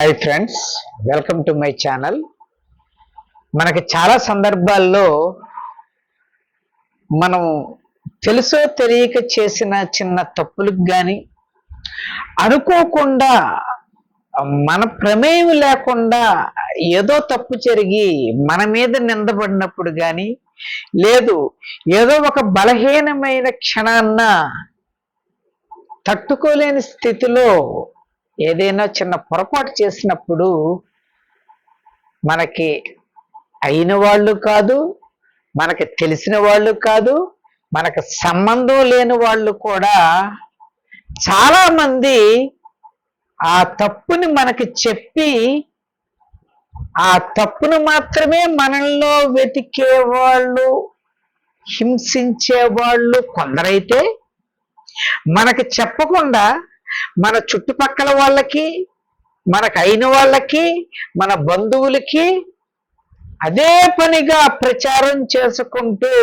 Hi friends welcome to my channel మనకి చాలా సందర్భాల్లో మనం తెలుసో తెలియక చేసిన చిన్న తప్పులకు కానీ అనుకోకుండా మన ప్రమేయం లేకుండా ఏదో తప్పు జరిగి మన మీద నిందపడినప్పుడు కానీ లేదు ఏదో ఒక బలహీనమైన క్షణాన్న తట్టుకోలేని స్థితిలో ఏదైనా చిన్న పొరపాటు చేసినప్పుడు మనకి అయిన వాళ్ళు కాదు మనకి తెలిసిన వాళ్ళు కాదు మనకు సంబంధం లేని వాళ్ళు కూడా చాలామంది ఆ తప్పుని మనకి చెప్పి ఆ తప్పును మాత్రమే మనల్లో వెతికే వాళ్ళు హింసించే వాళ్ళు కొందరైతే మనకి చెప్పకుండా మన చుట్టుపక్కల వాళ్ళకి మనకు అయిన వాళ్ళకి మన బంధువులకి అదే పనిగా ప్రచారం చేసుకుంటూ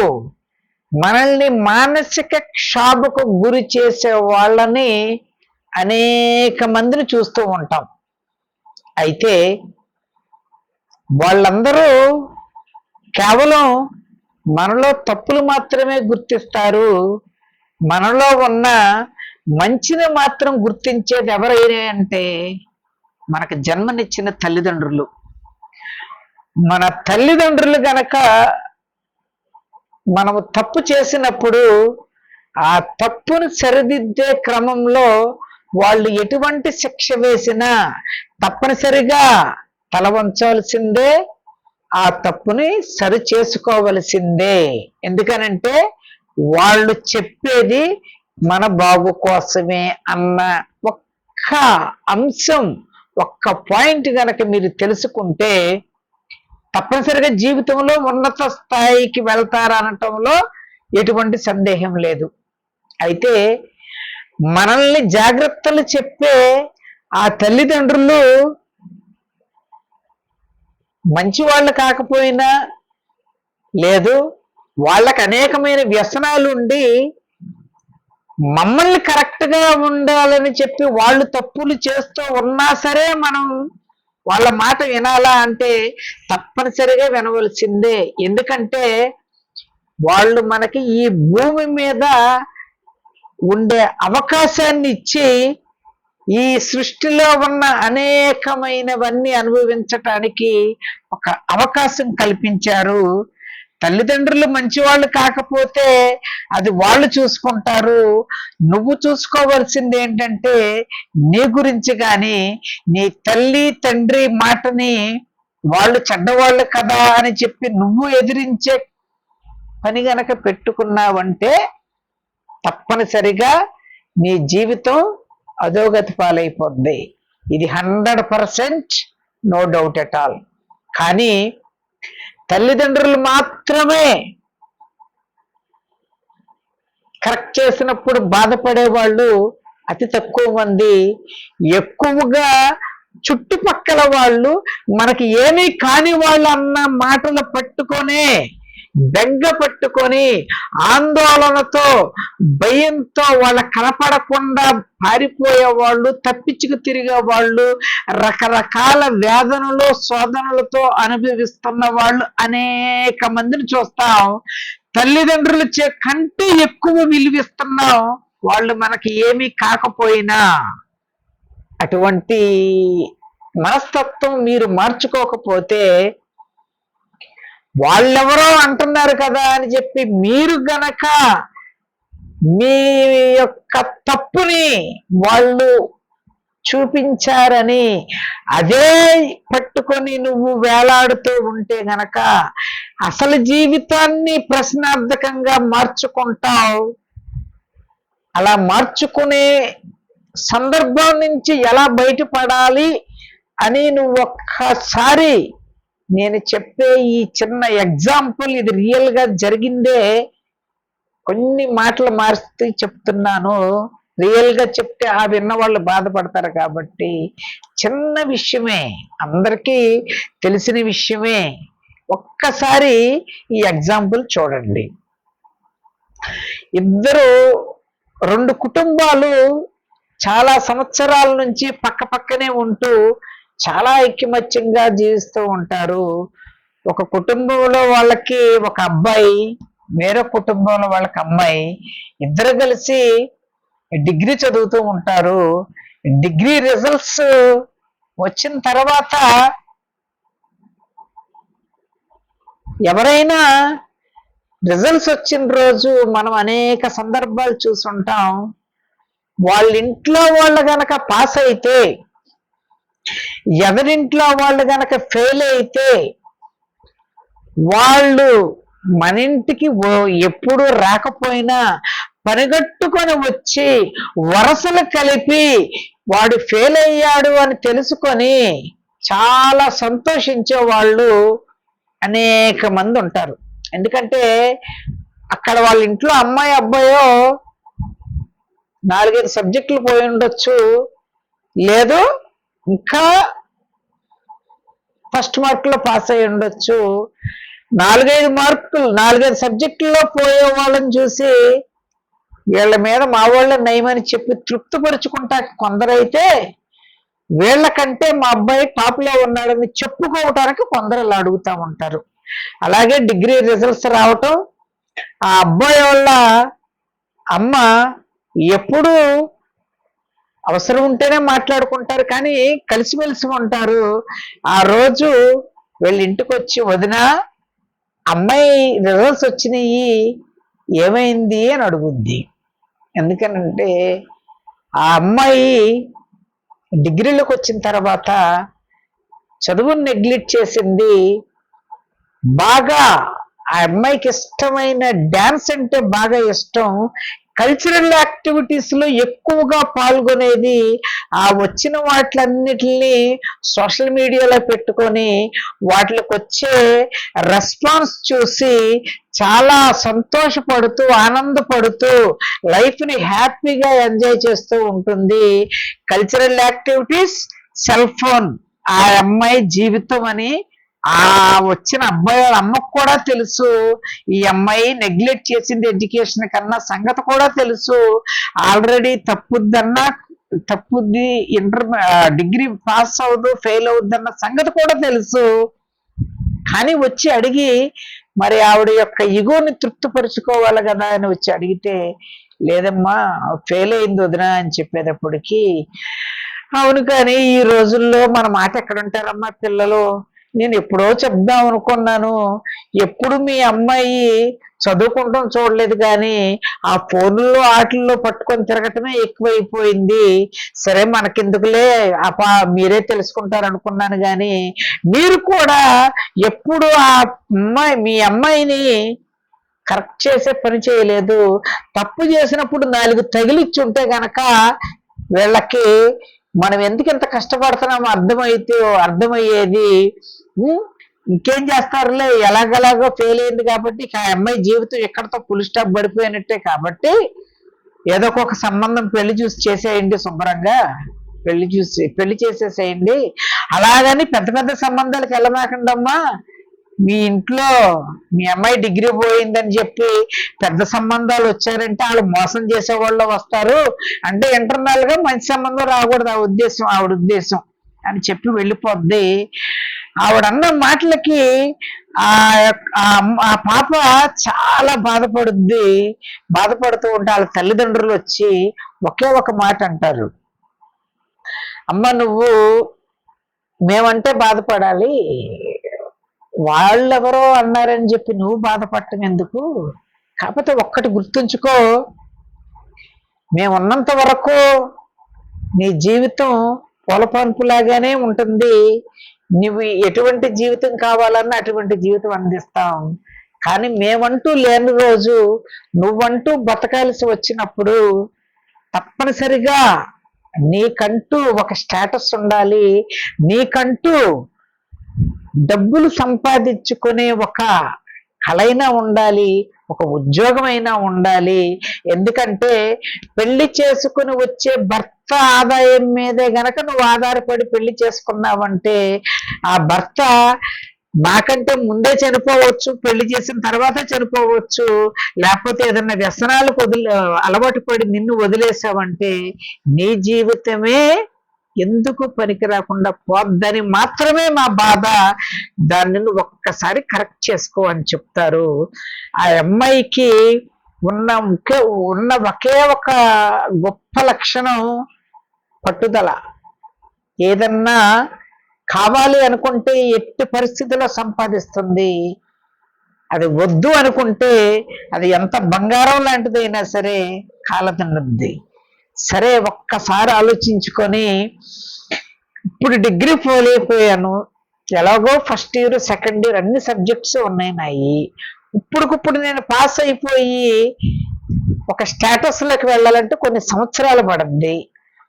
మనల్ని మానసిక క్షోభకు గురి చేసే వాళ్ళని అనేక మందిని చూస్తూ ఉంటాం. అయితే వాళ్ళందరూ కేవలం మనలో తప్పులు మాత్రమే గుర్తిస్తారు. మనలో ఉన్న మంచిని మాత్రం గుర్తించేది ఎవరైనా అంటే మనకు జన్మనిచ్చిన తల్లిదండ్రులు. మన తల్లిదండ్రులు గనక మనము తప్పు చేసినప్పుడు ఆ తప్పును సరిదిద్దే క్రమంలో వాళ్ళు ఎటువంటి శిక్ష వేసినా తప్పనిసరిగా తల వంచాల్సిందే ఆ తప్పుని సరి చేసుకోవలసిందే. ఎందుకనంటే వాళ్ళు చెప్పేది మన బాగు కోసమే అన్న ఒక్క అంశం ఒక్క పాయింట్ కనుక మీరు తెలుసుకుంటే తప్పనిసరిగా జీవితంలో ఉన్నత స్థాయికి వెళ్తారనటంలో ఎటువంటి సందేహం లేదు. అయితే మనల్ని జాగ్రత్తలు చెప్పే ఆ తల్లిదండ్రులు మంచి వాళ్ళు కాకపోయినా లేదు వాళ్ళకు అనేకమైన వ్యసనాలు ఉండి మమ్మల్ని కరెక్ట్గా ఉండాలని చెప్పి వాళ్ళు తప్పులు చేస్తూ ఉన్నా సరే మనం వాళ్ళ మాట వినాలా అంటే తప్పనిసరిగా వినవలసిందే. ఎందుకంటే వాళ్ళు మనకి ఈ భూమి మీద ఉండే అవకాశాన్ని ఇచ్చి ఈ సృష్టిలో ఉన్న అనేకమైనవన్నీ అనుభవించటానికి ఒక అవకాశం కల్పించారు. తల్లిదండ్రులు మంచివాళ్ళు కాకపోతే అది వాళ్ళు చూసుకుంటారు. నువ్వు చూసుకోవాల్సింది ఏంటంటే నీ గురించి కానీ నీ తల్లి తండ్రి మాటని వాళ్ళు చెడ్డవాళ్ళు కదా అని చెప్పి నువ్వు ఎదిరించే పని గనక పెట్టుకున్నావంటే తప్పనిసరిగా నీ జీవితం అధోగతి పాలైపోద్ది. ఇది hundred percent no doubt at all. కానీ తల్లిదండ్రులు మాత్రమే కరెక్ట్ చేసినప్పుడు బాధపడే వాళ్ళు అతి తక్కువ మంది. ఎక్కువగా చుట్టుపక్కల వాళ్ళు మనకి ఏమీ కాని వాళ్ళు అన్న మాటలు పట్టుకొనే బెంగ పట్టుకొని ఆందోళనతో భయంతో వాళ్ళ కనపడకుండా పారిపోయే వాళ్ళు తప్పించుకు తిరిగే వాళ్ళు రకరకాల వేదనలు శోధనలతో అనుభవిస్తున్న వాళ్ళు అనేక మందిని చూస్తాం. తల్లిదండ్రులు చే కంటే ఎక్కువ విలువిస్తున్నాం. వాళ్ళు మనకి ఏమీ కాకపోయినా. అటువంటి మనస్తత్వం మీరు మార్చుకోకపోతే వాళ్ళెవరో అంటున్నారు కదా అని చెప్పి మీరు గనక మీ యొక్క తప్పుని వాళ్ళు చూపించారని అదే పట్టుకొని నువ్వు వేలాడుతూ ఉంటే గనక అసలు జీవితాన్ని ప్రశ్నార్థకంగా మార్చుకుంటావు. అలా మార్చుకునే సందర్భం నుంచి ఎలా బయటపడాలి అని నువ్వు ఒక్కసారి నేను చెప్పే ఈ చిన్న ఎగ్జాంపుల్ ఇది రియల్గా జరిగిందే కొన్ని మాటలు మార్చి చెప్తున్నాను. రియల్గా చెప్తే ఆ విన్నవాళ్ళు బాధపడతారు కాబట్టి చిన్న విషయమే అందరికీ తెలిసిన విషయమే. ఒక్కసారి ఈ ఎగ్జాంపుల్ చూడండి. ఇద్దరు రెండు కుటుంబాలు చాలా సంవత్సరాల నుంచి పక్క పక్కనే ఉంటూ చాలా ఐక్యమత్యంగా జీవిస్తూ ఉంటారు. ఒక కుటుంబంలో వాళ్ళకి ఒక అబ్బాయి వేరే కుటుంబంలో వాళ్ళకి అమ్మాయి ఇద్దరు కలిసి డిగ్రీ చదువుతూ ఉంటారు. డిగ్రీ రిజల్ట్స్ వచ్చిన తర్వాత ఎవరైనా రిజల్ట్స్ వచ్చిన రోజు మనం అనేక సందర్భాలు చూసుంటాం. వాళ్ళ ఇంట్లో వాళ్ళు గనక పాస్ అయితే ఎవరింట్లో వాళ్ళు గనక ఫెయిల్ అయితే వాళ్ళు మన ఇంటికి ఎప్పుడు రాకపోయినా పనిగట్టుకొని వచ్చి వరసలు కలిపి వాడు ఫెయిల్ అయ్యాడు అని తెలుసుకొని చాలా సంతోషించే వాళ్ళు అనేక మంది ఉంటారు. ఎందుకంటే అక్కడ వాళ్ళ ఇంట్లో అమ్మాయి అబ్బాయో నాలుగైదు సబ్జెక్టులు పోయి ఉండొచ్చు. లేదు ఇంకా ఫస్ట్ మార్కులో పాస్ అయి ఉండొచ్చు. నాలుగైదు మార్కులు నాలుగైదు సబ్జెక్టుల్లో పోయే వాళ్ళని చూసి వీళ్ళ మీద మా వాళ్ళ నయమని చెప్పి తృప్తిపరుచుకుంటా కొందరైతే వీళ్ళకంటే మా అబ్బాయి టాప్లో ఉన్నాడని చెప్పుకోవటానికి కొందరు ఇలా అడుగుతా ఉంటారు. అలాగే డిగ్రీ రిజల్ట్స్ రావటం ఆ అబ్బాయి వాళ్ళ అమ్మ ఎప్పుడూ అవసరం ఉంటేనే మాట్లాడుకుంటారు కానీ కలిసిమెలిసి ఉంటారు. ఆ రోజు వీళ్ళ ఇంటికి వచ్చి వదిన అమ్మాయి రిజల్ట్స్ వచ్చినాయి ఏమైంది? అని అడుగుద్ది. ఎందుకనంటే ఆ అమ్మాయి డిగ్రీలోకి వచ్చిన తర్వాత చదువుని నెగ్లెక్ట్ చేసింది. బాగా ఆ అమ్మాయికి ఇష్టమైన డ్యాన్స్ అంటే బాగా ఇష్టం. కల్చరల్ యాక్టివిటీస్లో ఎక్కువగా పాల్గొనేది ఆ వచ్చిన వాటిలన్నిటిని సోషల్ మీడియాలో పెట్టుకొని వాటికి వచ్చే రెస్పాన్స్ చూసి చాలా సంతోషపడుతూ ఆనందపడుతూ లైఫ్ని హ్యాపీగా ఎంజాయ్ చేస్తూ ఉంటుంది కల్చరల్ యాక్టివిటీస్ సెల్ ఫోన్ ఆ అమ్మాయి జీవితం అని ఆ వచ్చిన అబ్బాయి వాళ్ళ అమ్మకు కూడా తెలుసు. ఈ అమ్మాయి నెగ్లెక్ట్ చేసింది ఎడ్యుకేషన్ కన్నా సంగతి కూడా తెలుసు. ఆల్రెడీ తప్పుద్దన్నా తప్పుద్ది ఇంటర్ డిగ్రీ పాస్ అవ్వదు ఫెయిల్ అవుద్దన్న సంగతి కూడా తెలుసు. కానీ వచ్చి అడిగి మరి ఆవిడ యొక్క ఇగోని తృప్తిపరుచుకోవాలి కదా అని వచ్చి అడిగితే లేదమ్మా ఫెయిల్ అయింది వదినా అని చెప్పేటప్పటికి అవును కానీ ఈ రోజుల్లో మన మాట ఎక్కడ ఉంటారమ్మా పిల్లలు? నేను ఎప్పుడో చెప్దాం అనుకున్నాను. ఎప్పుడు మీ అమ్మాయి చదువుకుంటాం చూడలేదు కానీ ఆ ఫోన్లో ఆటల్లో పట్టుకొని తిరగటమే ఎక్కువైపోయింది. సరే మనకెందుకులే అపా మీరే తెలుసుకుంటారు అనుకున్నాను కానీ మీరు కూడా ఎప్పుడు ఆ అమ్మాయి మీ అమ్మాయిని కరెక్ట్ చేసే పని చేయలేదు. తప్పు చేసినప్పుడు నాలుగు తగిలిచ్చి ఉంటే గనక వీళ్ళకి మనం ఎందుకు ఇంత కష్టపడుతున్నామో అర్థమైతే అర్థమయ్యేది ఇంకేం చేస్తారులే? ఎలాగలాగో ఫెయిల్ అయింది కాబట్టి ఆ అమ్మాయి జీవితం ఎక్కడితో పులి స్టాప్ పడిపోయినట్టే కాబట్టి ఏదో ఒక సంబంధం పెళ్ళి చూసి చేసేయండి శుభ్రంగా. పెళ్ళి చూసి పెళ్ళి చేసేసేయండి. అలాగని పెద్ద పెద్ద సంబంధాలకు వెళ్ళమాకండమ్మా. మీ ఇంట్లో మీ అమ్మాయి డిగ్రీ పోయిందని చెప్పి పెద్ద సంబంధాలు వచ్చారంటే వాళ్ళు మోసం చేసే వాళ్ళు వస్తారు. అంటే ఇంటర్నల్గా మంచి సంబంధం రాకూడదు ఆ ఉద్దేశం ఆవిడ ఉద్దేశం అని చెప్పి వెళ్ళిపోద్ది. ఆవిడన్న మాటలకి ఆ యొక్క- ఆ పాప చాలా బాధపడుద్ది. బాధపడుతూ ఉంటే వాళ్ళ తల్లిదండ్రులు వచ్చి ఒకే ఒక మాట అంటారు. అమ్మ నువ్వు మేమంటే బాధపడాలి. వాళ్ళెవరో అన్నారని చెప్పి నువ్వు బాధపడటం ఎందుకు? కాకపోతే ఒక్కటి గుర్తుంచుకో. మేమున్నంత వరకు నీ జీవితం పొలపంపులాగానే ఉంటుంది. నువ్వు ఎటువంటి జీవితం కావాలన్నా అటువంటి జీవితం అందిస్తాం. కానీ మేమంటూ లేని రోజు నువ్వంటూ బతకాల్సి వచ్చినప్పుడు తప్పనిసరిగా నీకంటూ ఒక స్టేటస్ ఉండాలి. నీకంటూ డబ్బులు సంపాదించుకునే ఒక కలైనా ఉండాలి. ఒక ఉద్యోగమైనా ఉండాలి. ఎందుకంటే పెళ్ళి చేసుకుని వచ్చే భర్త ఆదాయం మీదే గనక నువ్వు ఆధారపడి పెళ్ళి చేసుకున్నావంటే ఆ భర్త మాకంటే ముందే చనిపోవచ్చు పెళ్ళి చేసిన తర్వాత చనిపోవచ్చు లేకపోతే ఏదైనా వ్యసనాలకు వదిలే అలవాటు పడి నిన్ను వదిలేసావంటే నీ జీవితమే ఎందుకు పనికి రాకుండా పోద్దని మాత్రమే మా బాధ. దాన్ని ఒక్కసారి కరెక్ట్ చేసుకో అని చెప్తారు. ఆ అమ్మాయికి ఉన్న ఒకే ఉన్న ఒకే ఒక గొప్ప లక్షణం పట్టుదల. ఏదన్నా కావాలి అనుకుంటే ఎట్టి పరిస్థితిలో సంపాదిస్తుంది. అది వద్దు అనుకుంటే అది ఎంత బంగారం లాంటిదైనా సరే కాలదండద్ది సరే ఒక్కసారి ఆలోచించుకొని ఇప్పుడు డిగ్రీ ఫెయిల్ అయిపోయాను ఎలాగో ఫస్ట్ ఇయర్ సెకండ్ ఇయర్ అన్ని సబ్జెక్ట్స్ ఉన్నాయి నాయి. ఇప్పుడుకిప్పుడు నేను పాస్ అయిపోయి ఒక స్టేటస్లోకి వెళ్ళాలంటే కొన్ని సంవత్సరాలు పడింది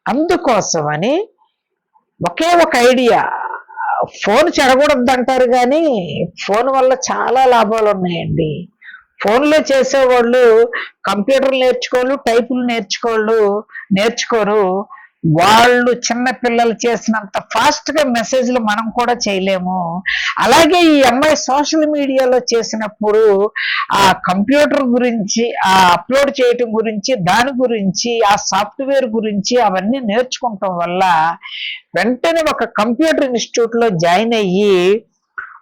అందుకోసమని ఒకే ఒక ఐడియా. ఫోన్ చెడకూడదు అంటారు కానీ ఫోన్ వల్ల చాలా లాభాలు ఉన్నాయండి ఫోన్లో చేసేవాళ్ళు కంప్యూటర్ నేర్చుకోళ్ళు టైపులు నేర్చుకోళ్ళు నేర్చుకోరు. వాళ్ళు చిన్న పిల్లలు చేసినంత ఫాస్ట్గా మెసేజ్లు మనం కూడా చేయలేము. అలాగే ఈ అమ్మాయి సోషల్ మీడియాలో చేసినప్పుడు ఆ కంప్యూటర్ గురించి ఆ అప్లోడ్ చేయటం గురించి దాని గురించి ఆ సాఫ్ట్వేర్ గురించి అవన్నీ నేర్చుకుంటాం వల్ల వెంటనే ఒక కంప్యూటర్ ఇన్స్టిట్యూట్లో జాయిన్ అయ్యి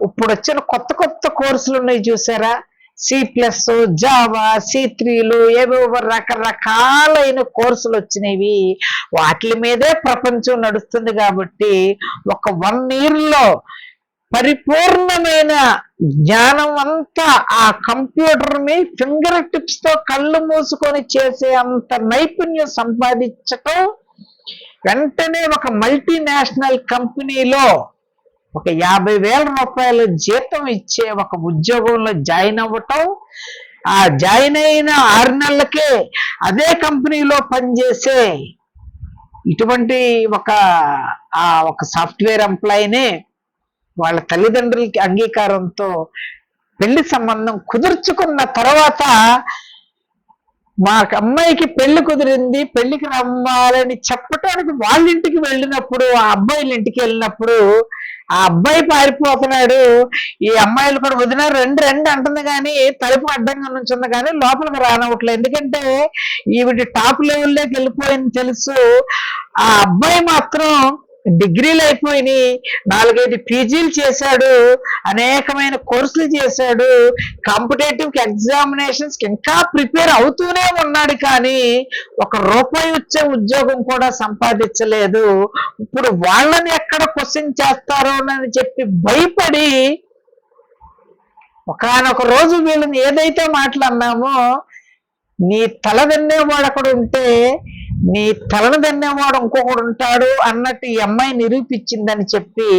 ఇప్పుడు వచ్చిన కొత్త కొత్త కోర్సులు ఉన్నాయి చూసారా? సి ప్లస్ జావా సి త్రీలు ఏవో రకరకాలైన కోర్సులు వచ్చినవి. వాటి మీదే ప్రపంచం నడుస్తుంది కాబట్టి ఒక వన్ ఇయర్లో పరిపూర్ణమైన జ్ఞానం అంతా ఆ కంప్యూటర్ని ఫింగర్ టిప్స్తో కళ్ళు మూసుకొని చేసే అంత నైపుణ్యం సంపాదించటం వెంటనే ఒక మల్టీనేషనల్ కంపెనీలో ఒక యాభై వేల రూపాయల జీతం ఇచ్చే ఒక ఉద్యోగంలో జాయిన్ అవ్వటం ఆ జాయిన్ అయిన ఆరు నెలలకే అదే కంపెనీలో పనిచేసే ఇటువంటి ఒక ఆ ఒక సాఫ్ట్వేర్ ఎంప్లాయీనే వాళ్ళ తల్లిదండ్రులకి అంగీకారంతో పెళ్ళి సంబంధం కుదుర్చుకున్న తర్వాత మా అమ్మాయికి పెళ్ళి కుదిరింది పెళ్ళికి రమ్మాలని చెప్పటానికి వాళ్ళ ఇంటికి వెళ్ళినప్పుడు ఆ అబ్బాయిల ఇంటికి వెళ్ళినప్పుడు ఆ అబ్బాయి పారిపోతున్నాడు. ఈ అమ్మాయిలు కూడా వదిన రెండు రెండు అంటుంది కానీ తలుపు అడ్డంగా నుంచింది కానీ లోపలికి రానవట్లేదు ఎందుకంటే ఈవిడ టాప్ లెవెల్లోకి వెళ్ళిపోయింది తెలుసు. ఆ అబ్బాయి మాత్రం డిగ్రీలు అయిపోయినాయి నాలుగైదు పీజీలు చేశాడు అనేకమైన కోర్సులు చేశాడు కాంపిటేటివ్ ఎగ్జామినేషన్స్ ఇంకా ప్రిపేర్ అవుతూనే ఉన్నాడు కానీ ఒక రూపాయి వచ్చే ఉద్యోగం కూడా సంపాదించలేదు. ఇప్పుడు వాళ్ళని ఎక్కడ క్వశ్చన్ చేస్తారో అని చెప్పి భయపడి ఒకనొక రోజు వీళ్ళని ఏదైతే మాట్లాడినామో నీ తల వాడు అక్కడ ఉంటే నీ తలను దన్నేవాడు ఇంకొకడు ఉంటాడు అన్నట్టు ఈ అమ్మాయి నిరూపించిందని చెప్పి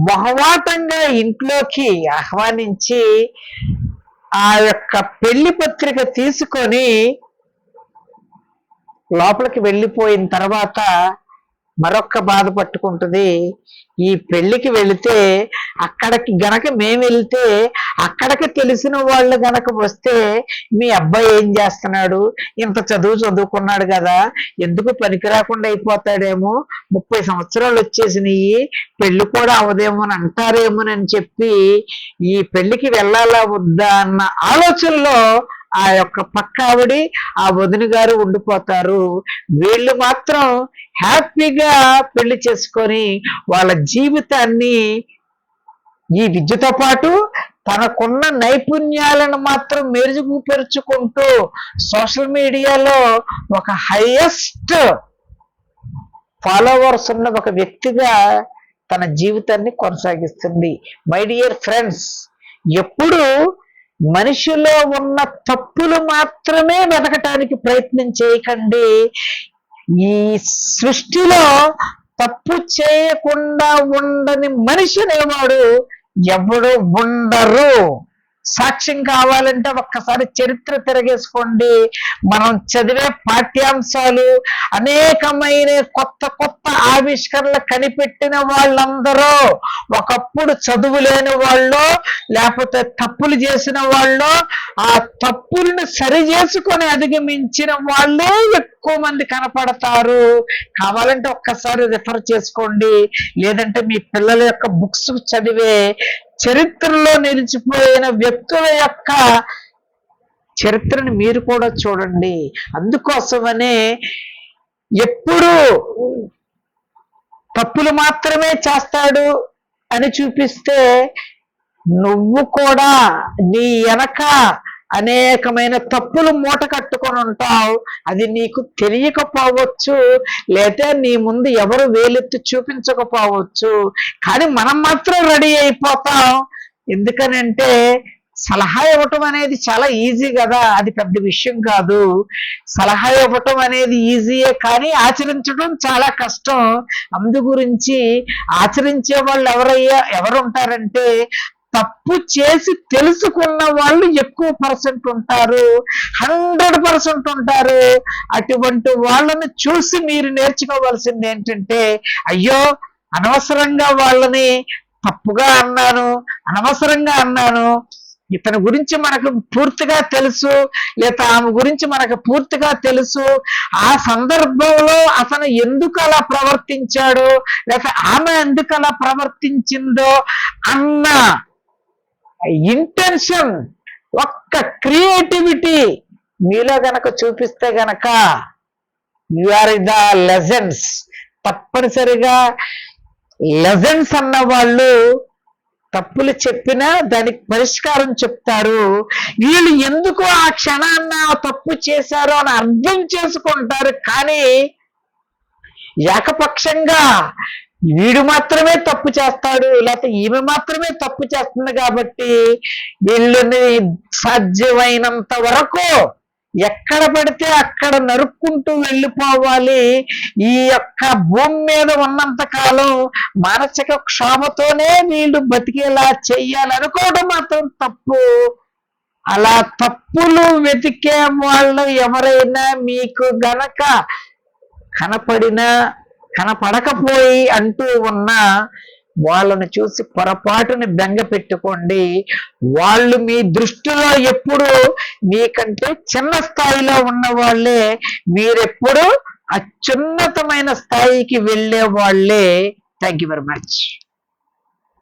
మొహవాటంగా ఇంట్లోకి ఆహ్వానించి ఆ యొక్క పెళ్ళి పత్రిక తీసుకొని లోపలికి వెళ్ళిపోయిన తర్వాత మరొక్క బాధ పట్టుకుంటుంది. ఈ పెళ్ళికి వెళితే అక్కడికి గనక మేము వెళ్తే అక్కడికి తెలిసిన వాళ్ళు గనక వస్తే మీ అబ్బాయి ఏం చేస్తున్నాడు? ఇంత చదువు చదువుకున్నాడు కదా ఎందుకు పనికి రాకుండా అయిపోతాడేమో? ముప్పై సంవత్సరాలు వచ్చేసినాయి పెళ్ళి కూడా అవదేమో అని అంటారేమోనని చెప్పి ఈ పెళ్ళికి వెళ్ళాలా వద్దా అన్న ఆలోచనలో ఆ యొక్క పక్కావిడి ఆ వదిన గారు ఉండిపోతారు. వీళ్ళు మాత్రం హ్యాపీగా పెళ్ళి చేసుకొని వాళ్ళ జీవితాన్ని ఈ విద్యతో పాటు తనకున్న నైపుణ్యాలను మాత్రం మెరుగుపరుచుకుంటూ సోషల్ మీడియాలో ఒక హైయెస్ట్ ఫాలోవర్స్ ఉన్న ఒక వ్యక్తిగా తన జీవితాన్ని కొనసాగిస్తుంది. మై డియర్ ఫ్రెండ్స్ ఎప్పుడు మనిషిలో ఉన్న తప్పులు మాత్రమే వెతకటానికి ప్రయత్నం చేయకండి. ఈ సృష్టిలో తప్పు చేయకుండా ఉండని మనిషి అనేవాడు ఎవడు ఉండరు. సాక్ష్యం కావాలంటే ఒక్కసారి చరిత్ర తిరగేసుకోండి. మనం చదివే పాఠ్యాంశాలు అనేకమైన కొత్త కొత్త ఆవిష్కరణలు కనిపెట్టిన వాళ్ళందరూ ఒకప్పుడు చదువు లేని వాళ్ళు లేకపోతే తప్పులు చేసిన వాళ్ళు ఆ తప్పులను సరి చేసుకొని అధిగమించిన వాళ్ళే ఎక్కువ మంది కనపడతారు. కావాలంటే ఒక్కసారి రిఫర్ చేసుకోండి. లేదంటే మీ పిల్లల యొక్క బుక్స్ చదివే చరిత్రలో నిలిచిపోయిన వ్యక్తుల యొక్క చరిత్రని మీరు కూడా చూడండి. అందుకోసమనే ఎప్పుడు తప్పులు మాత్రమే చేస్తాడు అని చూపిస్తే నువ్వు కూడా నీ వెనక అనేకమైన తప్పులు మూట కట్టుకొని ఉంటావు. అది నీకు తెలియకపోవచ్చు. లేదా నీ ముందు ఎవరు వేలెత్తి చూపించకపోవచ్చు. కానీ మనం మాత్రం రెడీ అయిపోతాం. ఎందుకనంటే సలహా ఇవ్వటం అనేది చాలా ఈజీ కదా. అది పెద్ద విషయం కాదు. సలహా ఇవ్వటం అనేది ఈజీయే కానీ ఆచరించడం చాలా కష్టం. అందు గురించి ఆచరించే వాళ్ళు ఎవరయ్యా? ఎవరు ఉంటారంటే తప్పు చేసి తెలుసుకున్న వాళ్ళు ఎక్కువ పర్సెంట్ ఉంటారు. హండ్రెడ్ పర్సెంట్ ఉంటారు. అటువంటి వాళ్ళని చూసి మీరు నేర్చుకోవాల్సింది ఏంటంటే అయ్యో అనవసరంగా వాళ్ళని తప్పుగా అన్నాను అనవసరంగా అన్నాను. ఇతని గురించి మనకు పూర్తిగా తెలుసు. లేదా ఆమె గురించి మనకు పూర్తిగా తెలుసు. ఆ సందర్భంలో అతను ఎందుకు అలా ప్రవర్తించాడో? లేక ఆమె ఎందుకు అలా ప్రవర్తించిందో అన్న ఇంటెన్షన్ ఒక్క క్రియేటివిటీ మీలో గనక చూపిస్తే గనక యు ఆర్ ద లెజెండ్స్ తప్పనిసరిగా లెజెండ్స్ అన్న వాళ్ళు తప్పులు చెప్పినా దానికి పరిష్కారం చెప్తారు. వీళ్ళు ఎందుకు ఆ క్షణాన్న ఆ తప్పు చేశారో అని అర్థం చేసుకుంటారు. కానీ ఏకపక్షంగా వీడు మాత్రమే తప్పు చేస్తాడు లేకపోతే ఈమె మాత్రమే తప్పు చేస్తుంది కాబట్టి వీళ్ళని సాధ్యమైనంత వరకు ఎక్కడ పడితే అక్కడ నరుక్కుంటూ వెళ్ళిపోవాలి. ఈ యొక్క భూమి మీద ఉన్నంత కాలం మానసిక క్షోభతోనే వీళ్ళు బతికేలా చెయ్యాలనుకోవడం మాత్రం తప్పు. అలా తప్పులు వెతికే వాళ్ళు ఎవరైనా మీకు గనక కనపడినా కనపడకపోయి అంటూ ఉన్న వాళ్ళని చూసి పొరపాటుని బెంగ పెట్టుకోండి. వాళ్ళు మీ దృష్టిలో ఎప్పుడు మీకంటే చిన్న స్థాయిలో ఉన్న వాళ్ళే మీరెప్పుడు అత్యున్నతమైన స్థాయికి వెళ్ళే వాళ్ళే థ్యాంక్ యూ వెరీ మచ్